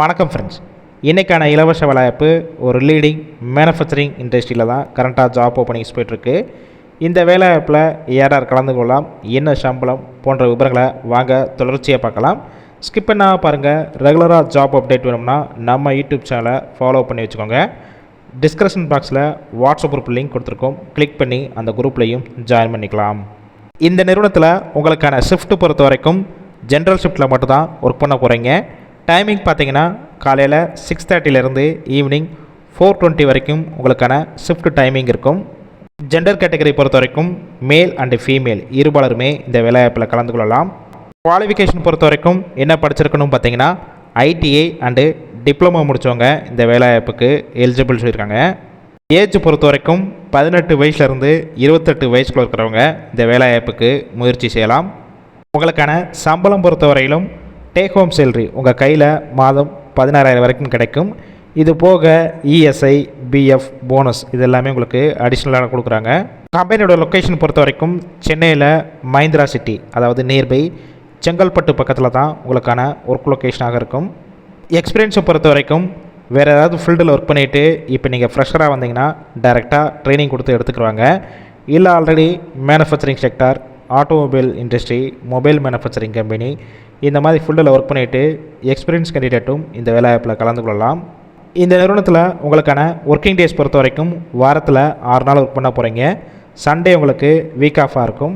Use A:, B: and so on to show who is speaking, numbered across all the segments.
A: வணக்கம் ஃப்ரெண்ட்ஸ் இன்றைக்கான இலவச வேலைவாய்ப்பு ஒரு லீடிங் மேனுஃபேக்சரிங் இண்டஸ்ட்ரியில் தான் கரண்ட்டாக ஜாப் ஓப்பனிங்ஸ் போயிட்டுருக்கு. இந்த வேலைவாய்ப்பில் யாரார் கலந்து கொள்ளலாம் என்ன சம்பளம் போன்ற விவரங்களை வாங்க தொடர்ச்சியாக பார்க்கலாம். ஸ்கிப் பண்ணால் பாருங்கள் ரெகுலராக ஜாப் அப்டேட் வேணும்னா நம்ம யூடியூப் சேனலை ஃபாலோ பண்ணி வச்சுக்கோங்க. டிஸ்கிரிப்ஷன் பாக்ஸில் வாட்ஸ்அப் குரூப் லிங்க் கொடுத்துருக்கோம். கிளிக் பண்ணி அந்த குரூப்லையும் ஜாயின் பண்ணிக்கலாம். இந்த நிறுவனத்தில் உங்களுக்கான ஷிஃப்ட் பொறுத்த வரைக்கும் ஜென்ரல் ஷிஃப்ட்டில் மட்டும்தான் ஒர்க் பண்ண போகிறீங்க டைமிங் பார்த்தீங்கன்னா காலையில் சிக்ஸ் தேர்ட்டிலேருந்து ஈவினிங் ஃபோர் டுவெண்ட்டி வரைக்கும் உங்களுக்கான ஷிஃப்ட் டைமிங் இருக்கும். ஜெண்டர் கேட்டகரி பொறுத்த வரைக்கும் மேல் அண்டு ஃபீமேல் இருபாலருமே இந்த வேலைவாய்ப்பில் கலந்து கொள்ளலாம். குவாலிஃபிகேஷன் பொறுத்த வரைக்கும் என்ன படிச்சிருக்கணும் பார்த்தீங்கன்னா ஐடிஐ அண்டு டிப்ளமோ முடித்தவங்க இந்த வேலைவாய்ப்புக்கு எலிஜிபிள் சொல்லியிருக்காங்க. ஏஜ் பொறுத்த வரைக்கும் பதினெட்டு வயசுலேருந்து இருபத்தெட்டு வயசுக்குள்ள இருக்கிறவங்க இந்த வேலைவாய்ப்புக்கு முயற்சி செய்யலாம். உங்களுக்கான சம்பளம் பொறுத்த வரையிலும் டேக் ஹோம் சேல்ரி உங்கள் கையில் மாதம் பதினாறாயிரம் வரைக்கும் கிடைக்கும். இது போக இஎஸ்ஐ பிஎஃப் போனஸ் இது எல்லாமே உங்களுக்கு அடிஷ்னலாக கொடுக்குறாங்க. கம்பெனியோட லொக்கேஷன் பொறுத்த வரைக்கும் சென்னையில் மஹிந்திரா சிட்டி அதாவது நியர்பை செங்கல்பட்டு பக்கத்தில் தான் உங்களுக்கான ஒர்க் லொக்கேஷனாக இருக்கும். எக்ஸ்பீரியன்ஸை பொறுத்த வரைக்கும் வேறு ஏதாவது ஃபீல்டில் ஒர்க் பண்ணிவிட்டு இப்போ நீங்கள் ஃப்ரெஷராக வந்தீங்கன்னா டைரெக்டாக ட்ரைனிங் கொடுத்து எடுத்துக்கிறாங்க இல்லை already manufacturing sector automobile industry mobile manufacturing company இந்த மாதிரி ஃபீல்டில் ஒர்க் பண்ணிவிட்டு எக்ஸ்பீரியன்ஸ் கேண்டிடேட்டும் இந்த வேலைவாய்ப்பில் கலந்து கொள்ளலாம். இந்த நிறுவனத்தில் உங்களுக்கான ஒர்க்கிங் டேஸ் பொறுத்த வரைக்கும் வாரத்தில் ஆறு நாள் ஒர்க் பண்ண போகிறீங்க சண்டே உங்களுக்கு வீக் ஆஃபாக இருக்கும்.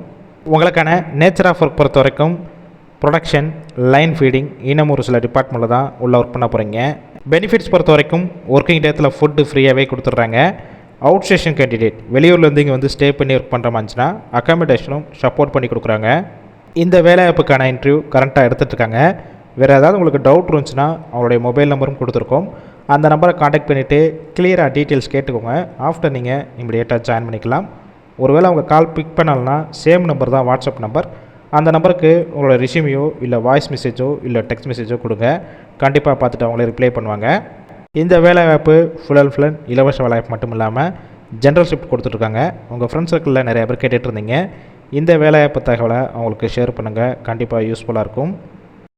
A: உங்களுக்கான நேச்சர் ஆஃப் ஒர்க் பொறுத்த வரைக்கும் ப்ரொடக்ஷன் லைன் ஃபீடிங் இன்னும் ஒரு சில டிபார்ட்மெண்ட்டில் தான் உள்ள ஒர்க் பண்ண போகிறீங்க பெனிஃபிட்ஸ் பொறுத்த வரைக்கும் ஒர்க்கிங் டேத்தில் ஃபுட்டு ஃப்ரீயாகவே கொடுத்துட்றாங்க. அவுட் ஸ்டேஷன் கேண்டிடேட் வெளியூர்லேருந்து இங்கே வந்து ஸ்டே பண்ணி ஒர்க் பண்ணுற மாதிரிச்சுன்னா அக்காமடேஷனும் சப்போர்ட் பண்ணி கொடுக்குறாங்க. இந்த வேலைவாய்ப்புக்கான இன்டர்வியூ கரண்ட்டாக எடுத்துகிட்ருக்காங்க வேறு ஏதாவது உங்களுக்கு டவுட் இருந்துச்சுன்னா அவங்களுடைய மொபைல் நம்பரும் கொடுத்துருக்கோம். அந்த நம்பரை காண்டாக்ட் பண்ணிவிட்டு கிளியராக டீட்டெயில்ஸ் கேட்டுக்கோங்க. ஆஃப்டர் நீங்கள் இமிடியேட்டாக ஜாயின் பண்ணிக்கலாம். ஒருவேளை அவங்க கால் பிக் பண்ணலன்னா சேம் நம்பர் தான் வாட்ஸ்அப் நம்பர் அந்த நம்பருக்கு உங்களோட ரிசியூமையோ இல்லை வாய்ஸ் மெசேஜோ இல்லை டெக்ஸ்ட் மெசேஜோ கொடுங்க. கண்டிப்பாக பார்த்துட்டு அவங்களே ரிப்ளை பண்ணுவாங்க. இந்த வேலைவாய்ப்பு ஃபுல் அண்ட் ஃபுல் இலவச வேலைவாய்ப்பு மட்டும் இல்லாமல் ஜென்ரல் ஷிஃப்ட் கொடுத்துட்ருக்காங்க உங்கள் ஃப்ரெண்ட்ஸ் சர்க்கிளில் நிறைய பேர் கேட்டுகிட்டு இருந்தீங்க. இந்த வேலைவாய்ப்பு தகவலை அவங்களுக்கு ஷேர் பண்ணுங்கள் கண்டிப்பாக யூஸ்ஃபுல்லாக இருக்கும்.